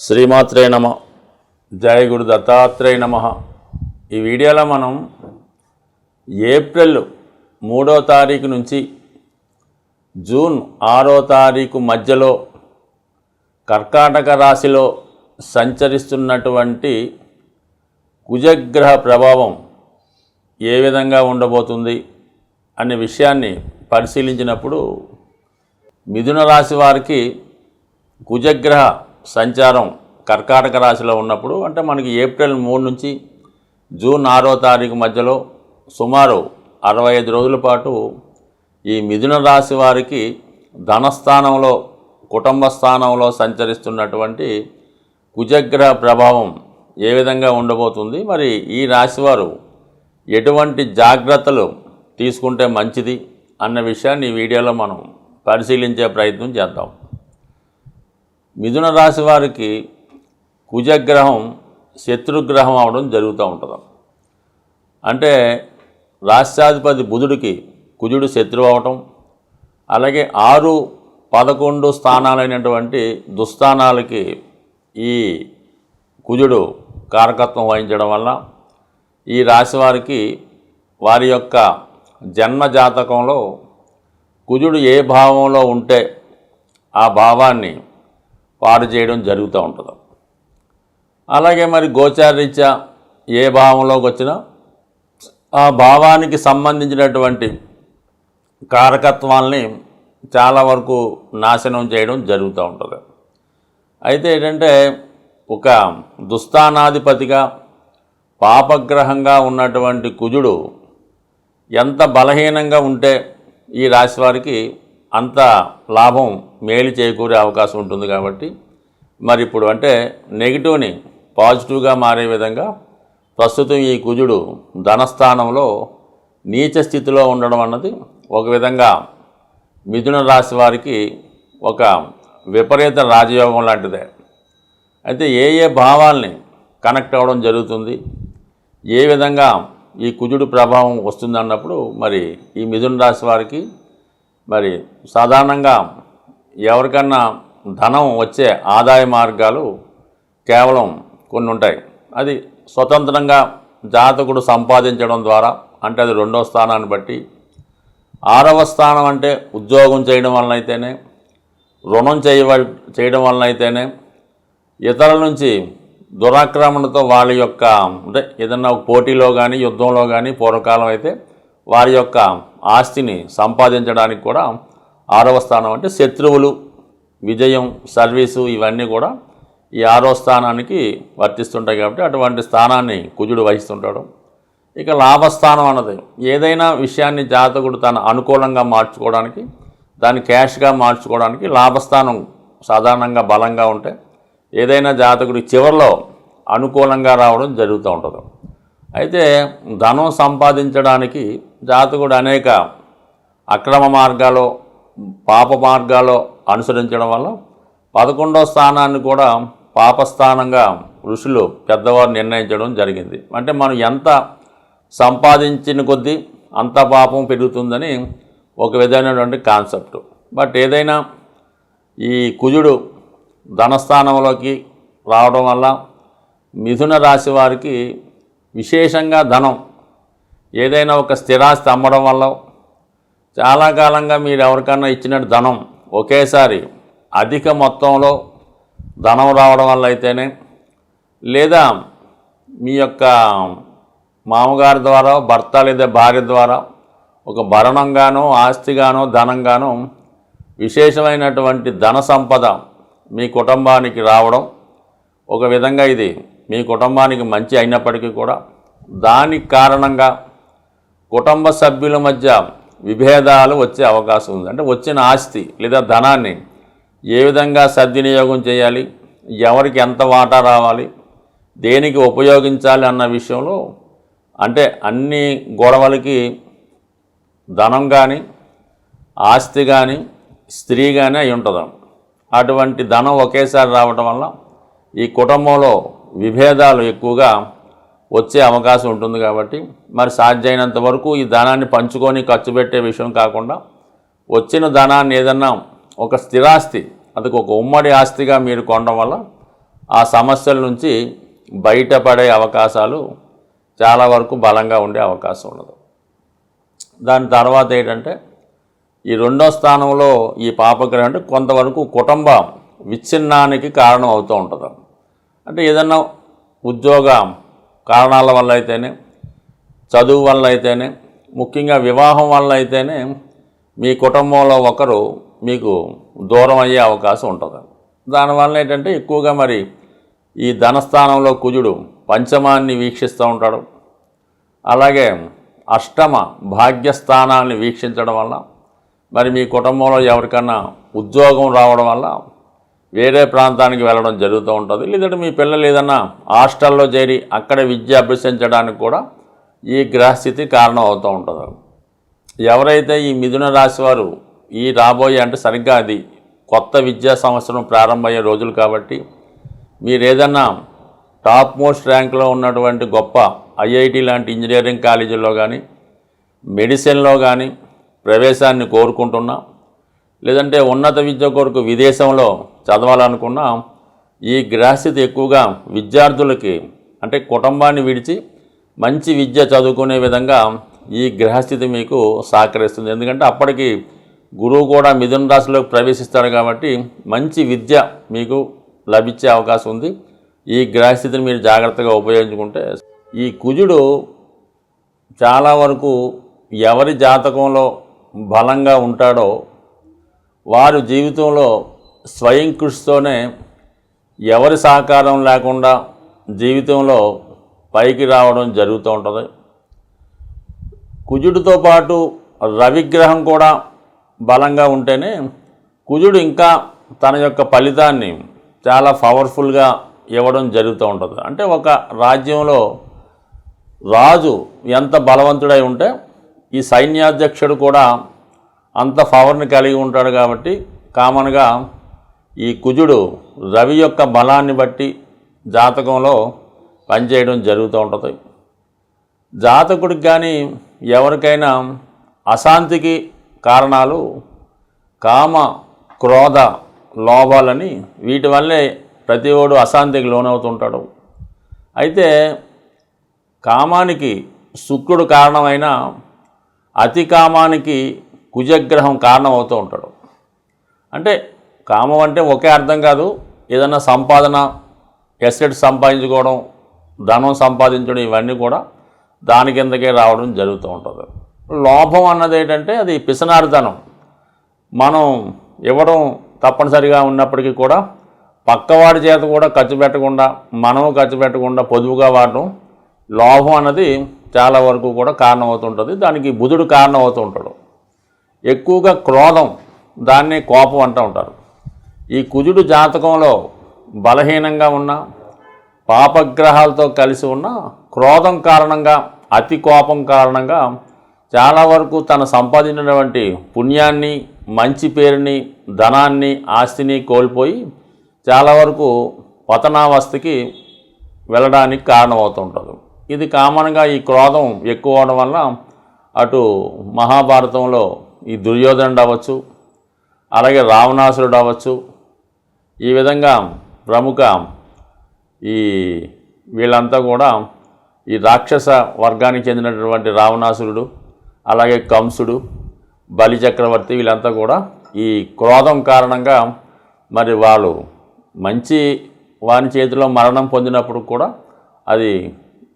శ్రీమాత్రే నమ. జయ గురు దత్తాత్రేయ నమ. ఈ వీడియోలో మనం ఏప్రిల్ మూడో తారీఖు నుంచి జూన్ ఆరో తారీఖు మధ్యలో కర్కాటక రాశిలో సంచరిస్తున్నటువంటి కుజగ్రహ ప్రభావం ఏ విధంగా ఉండబోతుంది అనే విషయాన్ని పరిశీలించినప్పుడు మిథున రాశి వారికి కుజగ్రహ సంచారం కర్కాటక రాశిలో ఉన్నప్పుడు అంటే మనకి ఏప్రిల్ మూడు నుంచి జూన్ ఆరో తారీఖు మధ్యలో సుమారు అరవై ఐదు రోజుల పాటు ఈ మిథున రాశి వారికి ధనస్థానంలో కుటుంబ స్థానంలో సంచరిస్తున్నటువంటి కుజగ్రహ ప్రభావం ఏ విధంగా ఉండబోతుంది? మరి ఈ రాశివారు ఎటువంటి జాగ్రత్తలు తీసుకుంటే మంచిది? అన్న విషయాన్ని ఈ వీడియోలో మనం పరిశీలించే ప్రయత్నం చేద్దాం. మిథున రాశి వారికి కుజగ్రహం శత్రుగ్రహం అవడం జరుగుతూ ఉంటుంది. అంటే రాష్ట్రాధిపతి బుధుడికి కుజుడు శత్రువు అవటం అలాగే ఆరు పదకొండు స్థానాలైనటువంటి దుస్థానాలకి ఈ కుజుడు కారకత్వం వహించడం వల్ల ఈ రాశి వారికి వారి యొక్క జన్మ జాతకంలో కుజుడు ఏ భావంలో ఉంటే ఆ భావాన్ని పాడు చేయడం జరుగుతూ ఉంటుంది. అలాగే మరి గోచారీత్యా ఏ భావంలోకి వచ్చినా ఆ భావానికి సంబంధించినటువంటి కారకత్వాల్ని చాలా వరకు నాశనం చేయడం జరుగుతూ ఉంటుంది. అయితే ఏంటంటే ఒక దుస్థానాధిపతిగా పాపగ్రహంగా ఉన్నటువంటి కుజుడు ఎంత బలహీనంగా ఉంటే ఈ రాశి వారికి అంత లాభం మేలు చేకూరే అవకాశం ఉంటుంది కాబట్టి మరి ఇప్పుడు అంటే నెగిటివ్ని పాజిటివ్గా మారే విధంగా ప్రస్తుతం ఈ కుజుడు ధనస్థానంలో నీచ స్థితిలో ఉండడం అన్నది ఒక విధంగా మిథున రాశి వారికి ఒక విపరీత రాజయోగం లాంటిదే. అయితే ఏ ఏ భావాల్ని కనెక్ట్ అవ్వడం జరుగుతుంది ఏ విధంగా ఈ కుజుడు ప్రభావం వస్తుంది అన్నప్పుడు మరి ఈ మిథున రాశి వారికి మరి సాధారణంగా ఎవరికన్నా ధనం వచ్చే ఆదాయ మార్గాలు కేవలం కొన్ని ఉంటాయి. అది స్వతంత్రంగా జాతకుడు సంపాదించడం ద్వారా అంటే అది రెండో స్థానాన్ని బట్టి. ఆరవ స్థానం అంటే ఉద్యోగం చేయడం వలన అయితేనే రుణం చేయవ చేయడం వలన అయితేనే ఇతరుల నుంచి దురాక్రమణతో వాళ్ళ యొక్క అంటే ఏదన్నా పోటీలో కానీ యుద్ధంలో కానీ పూర్వకాలం అయితే వారి యొక్క ఆస్తిని సంపాదించడానికి కూడా ఆరవ స్థానం అంటే శత్రువులు విజయం సర్వీసు ఇవన్నీ కూడా ఈ ఆరో స్థానానికి వర్తిస్తుంటాయి కాబట్టి అటువంటి స్థానాన్ని కుజుడు వహిస్తుంటాడు. ఇక లాభస్థానం అన్నది ఏదైనా విషయాన్ని జాతకుడు తన అనుకూలంగా మార్చుకోవడానికి దాన్ని క్యాష్గా మార్చుకోవడానికి లాభస్థానం సాధారణంగా బలంగా ఉంటే ఏదైనా జాతకుడి చివరిలో అనుకూలంగా రావడం జరుగుతూ ఉంటుంది. అయితే ధనం సంపాదించడానికి జాతకుడు అనేక అక్రమ మార్గాలు పాప మార్గాలు అనుసరించడం వల్ల పదకొండో స్థానాన్ని కూడా పాపస్థానంగా ఋషులు పెద్దవారు నిర్ణయించడం జరిగింది. అంటే మనం ఎంత సంపాదించిన కొద్దీ అంత పాపం పెరుగుతుందని ఒక విధమైనటువంటి కాన్సెప్ట్. బట్ ఏదైనా ఈ కుజుడు ధనస్థానంలోకి రావడం వల్ల మిథున రాశి వారికి విశేషంగా ధనం. ఏదైనా ఒక స్థిరాస్తి అమ్మడం వల్ల చాలా కాలంగా మీరు ఎవరికన్నా ఇచ్చిన ధనం ఒకేసారి అధిక మొత్తంలో ధనం రావడం వల్ల అయితేనే లేదా మీ యొక్క మామగారి ద్వారా భర్త లేదా భార్య ద్వారా ఒక భరణంగానో ఆస్తిగానో ధనంగానో విశేషమైనటువంటి ధన సంపద మీ కుటుంబానికి రావడం ఒక విధంగా ఇది మీ కుటుంబానికి మంచి అయినప్పటికీ కూడా దానికి కారణంగా కుటుంబ సభ్యుల మధ్య విభేదాలు వచ్చే అవకాశం ఉంది. అంటే వచ్చిన ఆస్తి లేదా ధనాన్ని ఏ విధంగా సద్వినియోగం చేయాలి ఎవరికి ఎంత వాటా రావాలి దేనికి ఉపయోగించాలి అన్న విషయంలో అంటే అన్ని గొడవలకి ధనం కానీ ఆస్తి కానీ స్త్రీ కానీ అయి ఉంటుంది. అటువంటి ధనం ఒకేసారి రావటం వల్ల ఈ కుటుంబంలో విభేదాలు ఎక్కువగా వచ్చే అవకాశం ఉంటుంది కాబట్టి మరి సాధ్యమైనంత వరకు ఈ ధనాన్ని పంచుకొని ఖర్చు పెట్టే విషయం కాకుండా వచ్చిన ధనాన్ని ఏదన్నా ఒక స్థిరాస్తి అదొక ఒక ఉమ్మడి ఆస్తిగా మీరు కొనడం వల్ల ఆ సమస్యల నుంచి బయటపడే అవకాశాలు చాలా వరకు బలంగా ఉండే అవకాశం ఉండదు దాని తర్వాత ఏంటంటే ఈ రెండో స్థానంలో ఈ పాపగ్రహం అంటే కొంతవరకు కుటుంబ విచ్ఛిన్నానికి కారణం అవుతూ ఉంటుంది. అంటే ఏదన్నా ఉద్యోగ కారణాల వల్ల అయితేనే చదువు వల్ల అయితేనే ముఖ్యంగా వివాహం వల్ల అయితేనే మీ కుటుంబంలో ఒకరు మీకు దూరం అయ్యే అవకాశం ఉంటుంది. దానివల్ల ఏంటంటే ఎక్కువగా మరి ఈ ధనస్థానంలో కుజుడు పంచమాన్ని వీక్షిస్తూ ఉంటాడు. అలాగే అష్టమ భాగ్యస్థానాన్ని వీక్షించడం వల్ల మరి మీ కుటుంబంలో ఎవరికన్నా ఉద్యోగం రావడం వల్ల వేరే ప్రాంతానికి వెళ్ళడం జరుగుతూ ఉంటుంది. లేదంటే మీ పిల్లలు ఏదన్నా హాస్టల్లో చేరి అక్కడ విద్య అభ్యసించడానికి కూడా ఈ గ్రహస్థితి కారణం అవుతూ ఉంటుంది. ఎవరైతే ఈ మిథున రాశి వారు ఈ రాబోయే అంటే సరిగ్గా అది కొత్త విద్యా సంవత్సరం ప్రారంభమయ్యే రోజులు కాబట్టి మీరు ఏదన్నా టాప్ మోస్ట్ ర్యాంక్లో ఉన్నటువంటి గొప్ప ఐఐటి లాంటి ఇంజనీరింగ్ కాలేజీల్లో కానీ మెడిసిన్లో కానీ ప్రవేశాన్ని కోరుకుంటున్నా లేదంటే ఉన్నత విద్య కొరకు విదేశంలో చదవాలనుకున్నా ఈ గ్రహస్థితి ఎక్కువగా విద్యార్థులకి అంటే కుటుంబాన్ని విడిచి మంచి విద్య చదువుకునే విధంగా ఈ గ్రహస్థితి మీకు సహకరిస్తుంది. ఎందుకంటే అప్పటికి గురువు కూడా మిథున రాశిలోకి ప్రవేశిస్తాడు కాబట్టి మంచి విద్య మీకు లభించే అవకాశం ఉంది. ఈ గ్రహస్థితిని మీరు జాగ్రత్తగా ఉపయోగించుకుంటే ఈ కుజుడు చాలా వరకు ఎవరి జాతకంలో బలంగా ఉంటాడో వారు జీవితంలో స్వయం కృషితోనే ఎవరి సహకారం లేకుండా జీవితంలో పైకి రావడం జరుగుతూ ఉంటుంది. కుజుడితో పాటు రవిగ్రహం కూడా బలంగా ఉంటేనే కుజుడు ఇంకా తన యొక్క ఫలితాన్ని చాలా పవర్ఫుల్గా ఇవ్వడం జరుగుతూ ఉంటుంది. అంటే ఒక రాజ్యంలో రాజు ఎంత బలవంతుడై ఉంటే ఈ సైన్యాధ్యక్షుడు కూడా అంత పవర్ని కలిగి ఉంటాడు కాబట్టి కామన్గా ఈ కుజుడు రవి యొక్క బలాన్ని బట్టి జాతకంలో పనిచేయడం జరుగుతూ ఉంటుంది. జాతకుడికి కానీ ఎవరికైనా అశాంతికి కారణాలు కామ క్రోధ లోభాలని వీటి వల్లే ప్రతి ఓడు అశాంతికి లోనవుతుంటాడు. అయితే కామానికి శుక్రుడు కారణమైన అతి కామానికి కుజగ్రహం కారణం అవుతూ ఉంటాడు. అంటే కామం అంటే ఒకే అర్థం కాదు. ఏదైనా సంపాదన ఎసెట్ సంపాదించుకోవడం ధనం సంపాదించడం ఇవన్నీ కూడా దాని కిందకే రావడం జరుగుతూ ఉంటుంది. లోభం అన్నది ఏంటంటే అది పిసనారితనం. మనం ఇవ్వడం తప్పనిసరిగా ఉన్నప్పటికీ కూడా పక్కవాడి చేత కూడా ఖర్చు పెట్టకుండా మనము ఖర్చు పెట్టకుండా పొదుపుగా వాడడం లోభం అన్నది చాలా వరకు కూడా కారణం అవుతుంటుంది దానికి బుధుడు కారణం అవుతూ ఉంటాడు. ఎక్కువగా క్రోధం దాన్ని కోపం అంటూ ఉంటారు. ఈ కుజుడు జాతకంలో బలహీనంగా ఉన్న పాపగ్రహాలతో కలిసి ఉన్న క్రోధం కారణంగా అతి కోపం కారణంగా చాలా వరకు తను సంపాదించినటువంటి పుణ్యాన్ని మంచి పేరుని ధనాన్ని ఆస్తిని కోల్పోయి చాలా వరకు పతనావస్థకి వెళ్ళడానికి కారణమవుతుంటుంది. ఇది కామన్గా ఈ క్రోధం ఎక్కువ అవడం వల్ల అటు మహాభారతంలో ఈ దుర్యోధనుడు అవ్వచ్చు అలాగే రావణాసురుడు అవ్వచ్చు ఈ విధంగా ప్రముఖ ఈ వీళ్ళంతా కూడా ఈ రాక్షస వర్గానికి చెందినటువంటి రావణాసురుడు అలాగే కంసుడు బలి చక్రవర్తి వీళ్ళంతా కూడా ఈ క్రోధం కారణంగా మరి వాళ్ళు మంచి వాని చేతిలో మరణం పొందినప్పుడు కూడా అది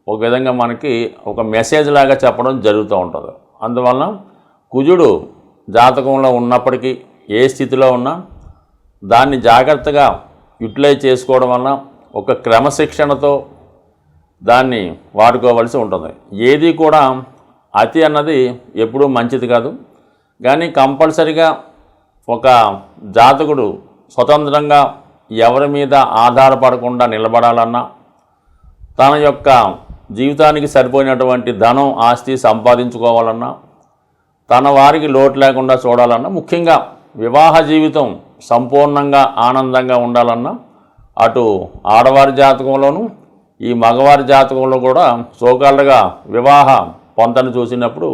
ఒక విధంగా మనకి ఒక మెసేజ్ లాగా చెప్పడం జరుగుతూ ఉంటుంది. అందువలన కుజుడు జాతకంలో ఉన్నప్పటికీ ఏ స్థితిలో ఉన్నా దాన్ని జాగ్రత్తగా యూటిలైజ్ చేసుకోవడం వలన ఒక క్రమశిక్షణతో దాన్ని వాడుకోవలసి ఉంటుంది. ఏది కూడా అతి అన్నది ఎప్పుడూ మంచిది కాదు. కానీ కంపల్సరిగా ఒక జాతకుడు స్వతంత్రంగా ఎవరి మీద ఆధారపడకుండా నిలబడాలన్నా తన యొక్క జీవితానికి సరిపోయినటువంటి ధనం ఆస్తి సంపాదించుకోవాలన్నా తన వారికి లోటు లేకుండా చూడాలన్నా ముఖ్యంగా వివాహ జీవితం సంపూర్ణంగా ఆనందంగా ఉండాలన్నా అటు ఆడవారి జాతకంలోనూ ఈ మగవారి జాతకంలో కూడా సోకాలుగా వివాహ పొంతను చూసినప్పుడు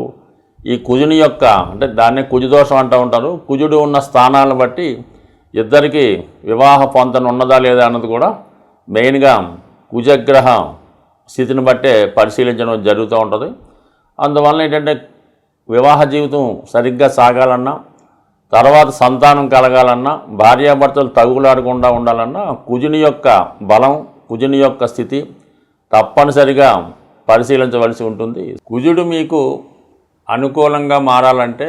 ఈ కుజుని యొక్క అంటే దాన్నే కుజుదోషం అంటూ ఉంటారు కుజుడు ఉన్న స్థానాలను బట్టి ఇద్దరికి వివాహ పొంతన ఉన్నదా లేదా అన్నది కూడా మెయిన్గా కుజగ్రహ స్థితిని బట్టే పరిశీలించడం జరుగుతూ ఉంటుంది. అందువలన ఏంటంటే వివాహ జీవితం సరిగ్గా సాగాలన్నా తర్వాత సంతానం కలగాలన్నా భార్యాభర్తలు తగులాడకుండా ఉండాలన్నా కుజుని యొక్క బలం కుజుని యొక్క స్థితి తప్పనిసరిగా పరిశీలించవలసి ఉంటుంది. కుజుడు మీకు అనుకూలంగా మారాలంటే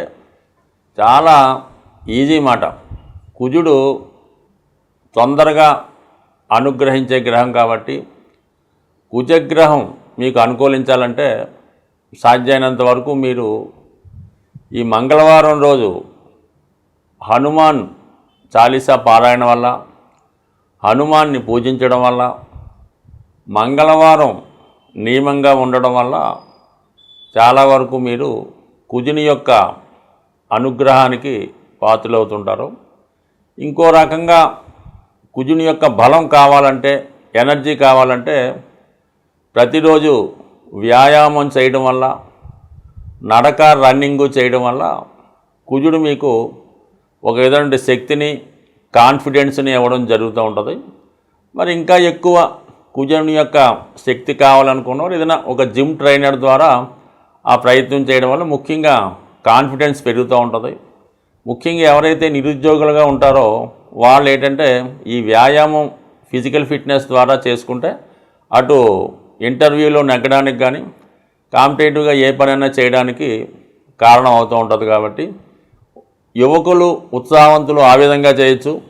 చాలా ఈజీ మాట. కుజుడు తొందరగా అనుగ్రహించే గ్రహం కాబట్టి కుజగ్రహం మీకు అనుకూలించాలంటే సాధ్యమైనంత వరకు మీరు ఈ మంగళవారం రోజు హనుమాన్ చాలీసా పారాయణ వల్ల హనుమాన్ని పూజించడం వల్ల మంగళవారం నియమంగా ఉండడం వల్ల చాలా వరకు మీరు కుజుని యొక్క అనుగ్రహానికి పాతులవుతుంటారు ఇంకో రకంగా కుజుని యొక్క బలం కావాలంటే ఎనర్జీ కావాలంటే ప్రతిరోజు వ్యాయామం చేయడం వల్ల నడక రన్నింగు చేయడం వల్ల కుజుడు మీకు ఒక విధమైన శక్తిని కాన్ఫిడెన్స్ని ఇవ్వడం జరుగుతూ ఉంటుంది. మరి ఇంకా ఎక్కువ కుజుని యొక్క శక్తి కావాలనుకున్నవారు ఏదైనా ఒక జిమ్ ట్రైనర్ ద్వారా ఆ ప్రయత్నం చేయడం వల్ల ముఖ్యంగా కాన్ఫిడెన్స్ పెరుగుతూ ఉంటుంది. ముఖ్యంగా ఎవరైతే నిరుద్యోగులుగా ఉంటారో వాళ్ళు ఏంటంటే ఈ వ్యాయామం ఫిజికల్ ఫిట్నెస్ ద్వారా చేసుకుంటే అటు ఇంటర్వ్యూలో నెగ్గడానికి కానీ కాంపిటేటివ్గా ఏ పనైనా చేయడానికి కారణం అవుతూ ఉంటుంది కాబట్టి యువకులు ఉత్సాహవంతులు ఆ విధంగా చేయొచ్చు.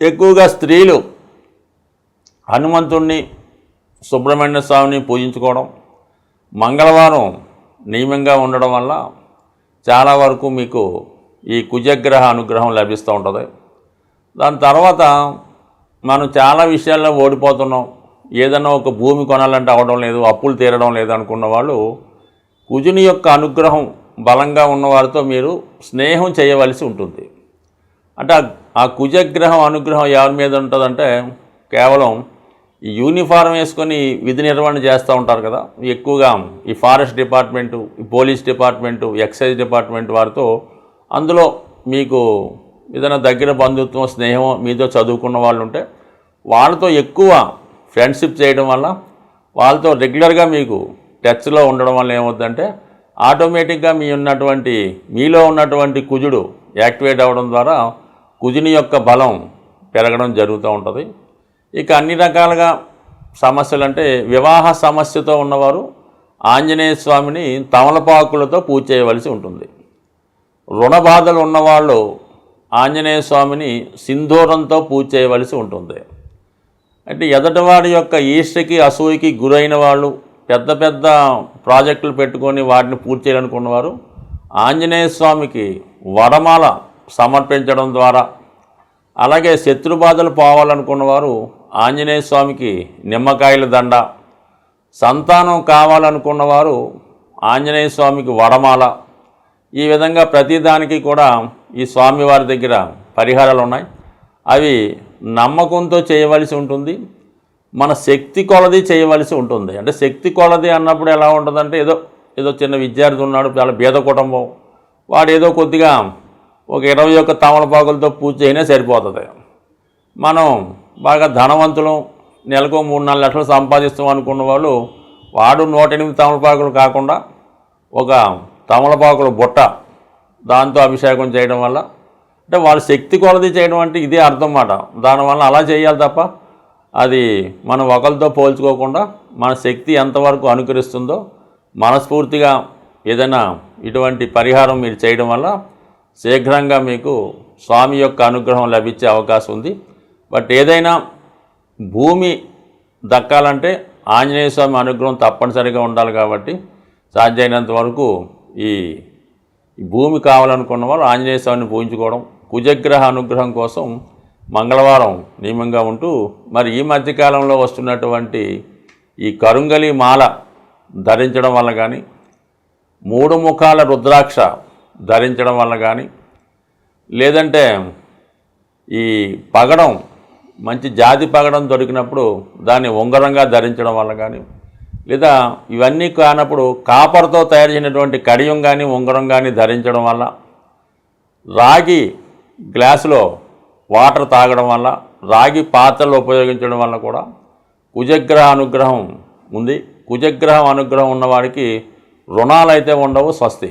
ఎక్కువగా స్త్రీలు హనుమంతుణ్ణి సుబ్రహ్మణ్య స్వామిని పూజించుకోవడం మంగళవారం నియమంగా ఉండడం వల్ల చాలా వరకు మీకు ఈ కుజగ్రహ అనుగ్రహం లభిస్తూ ఉంటుంది. దాని తర్వాత మనం చాలా విషయాల్లో ఓడిపోతున్నాం. ఏదైనా ఒక భూమి కొనాలంటే అవడం లేదు అప్పులు తీరడం లేదు అనుకున్న వాళ్ళు కుజుని యొక్క అనుగ్రహం బలంగా ఉన్నవారితో మీరు స్నేహం చేయవలసి ఉంటుంది. అంటే ఆ- కుజగ్రహం అనుగ్రహం ఎవరి మీద ఉంటుందంటే కేవలం ఈ యూనిఫారం వేసుకొని విధి నిర్వహణ చేస్తూ ఉంటారు కదా. ఎక్కువగా ఈ ఫారెస్ట్ డిపార్ట్మెంటు ఈ పోలీస్ డిపార్ట్మెంటు ఎక్సైజ్ డిపార్ట్మెంట్ వారితో అందులో మీకు ఏదైనా దగ్గర బంధుత్వం స్నేహం మీతో చదువుకున్న వాళ్ళు ఉంటే వాళ్ళతో ఎక్కువ ఫ్రెండ్షిప్ చేయడం వల్ల వాళ్ళతో రెగ్యులర్గా మీకు టచ్లో ఉండడం వల్ల ఏమవుతుందంటే ఆటోమేటిక్గా మీ ఉన్నటువంటి మీలో ఉన్నటువంటి కుజుడు యాక్టివేట్ అవ్వడం ద్వారా కుజుని యొక్క బలం పెరగడం జరుగుతూ ఉంటుంది. ఇక అన్ని రకాలుగా సమస్యలు అంటే వివాహ సమస్యతో ఉన్నవారు ఆంజనేయ స్వామిని తమలపాకులతో పూజ చేయవలసి ఉంటుంది. రుణ బాధలు ఉన్నవాళ్ళు ఆంజనేయ స్వామిని సింధూరంతో పూజ చేయవలసి ఉంటుంది. అంటే ఎదటివాడి యొక్క ఈష్టకి అసూయకి గురైన వాళ్ళు పెద్ద పెద్ద ప్రాజెక్టులు పెట్టుకొని వాటిని పూర్తి చేయాలనుకున్నవారు ఆంజనేయ స్వామికి వడమాల సమర్పించడం ద్వారా అలాగే శత్రుబాధలు పోవాలనుకున్నవారు ఆంజనేయ స్వామికి నిమ్మకాయల దండ సంతానం కావాలనుకున్నవారు ఆంజనేయ స్వామికి వడమాల. ఈ విధంగా ప్రతిదానికి కూడా ఈ స్వామివారి దగ్గర పరిహారాలు ఉన్నాయి. అవి నమ్మకంతో చేయవలసి ఉంటుంది. మన శక్తి కొలది చేయవలసి ఉంటుంది. అంటే శక్తి కొలది అన్నప్పుడు ఎలా ఉంటుందంటే ఏదో ఏదో చిన్న విద్యార్థి ఉన్నాడు చాలా బీద కుటుంబం. వాడు ఏదో కొద్దిగా ఒక ఇరవై ఒక్క తమలపాకులతో పూజ చేయనే సరిపోతుంది. మనం బాగా ధనవంతులం నెలకు మూడు నాలుగు లక్షలు సంపాదిస్తాం అనుకున్న వాళ్ళు వాడు నూట ఎనిమిది తమలపాకులు కాకుండా ఒక తమలపాకుల బుట్ట దాంతో అభిషేకం చేయడం వల్ల అంటే వాళ్ళ శక్తి కొలది చేయడం అంటే ఇదే అర్థం మాట. దానివల్ల అలా చేయాలి తప్ప అది మనం ఒకరితో పోల్చుకోకుండా మన శక్తి ఎంతవరకు అనుకరిస్తుందో మనస్ఫూర్తిగా ఏదైనా ఇటువంటి పరిహారం మీరు చేయడం వల్ల శీఘ్రంగా మీకు స్వామి యొక్క అనుగ్రహం లభించే అవకాశం ఉంది. బట్ ఏదైనా భూమి దక్కాలంటే ఆంజనేయ స్వామి అనుగ్రహం తప్పనిసరిగా ఉండాలి కాబట్టి సాధ్యమైనంత వరకు ఈ భూమి కావాలనుకున్న వాళ్ళు ఆంజనేయ స్వామిని పూజించుకోవడం కుజగ్రహ అనుగ్రహం కోసం మంగళవారం నియమంగా ఉంటూ మరి ఈ మధ్యకాలంలో వస్తున్నటువంటి ఈ కరుంగలి మాల ధరించడం వల్ల కానీ మూడు ముఖాల రుద్రాక్ష ధరించడం వల్ల కానీ లేదంటే ఈ పగడం మంచి జాతి పగడం దొరికినప్పుడు దాన్ని ఉంగరంగా ధరించడం వల్ల కానీ లేదా ఇవన్నీ కానప్పుడు కాపర్తో తయారు చేసినటువంటి కడియం కానీ ఉంగరం కానీ ధరించడం వల్ల రాగి గ్లాసులో వాటర్ తాగడం వల్ల రాగి పాత్రలు ఉపయోగించడం వల్ల కూడా కుజగ్రహ అనుగ్రహం ఉంది. కుజగ్రహం అనుగ్రహం ఉన్నవాడికి రుణాలు అయితే ఉండవు స్వస్తి.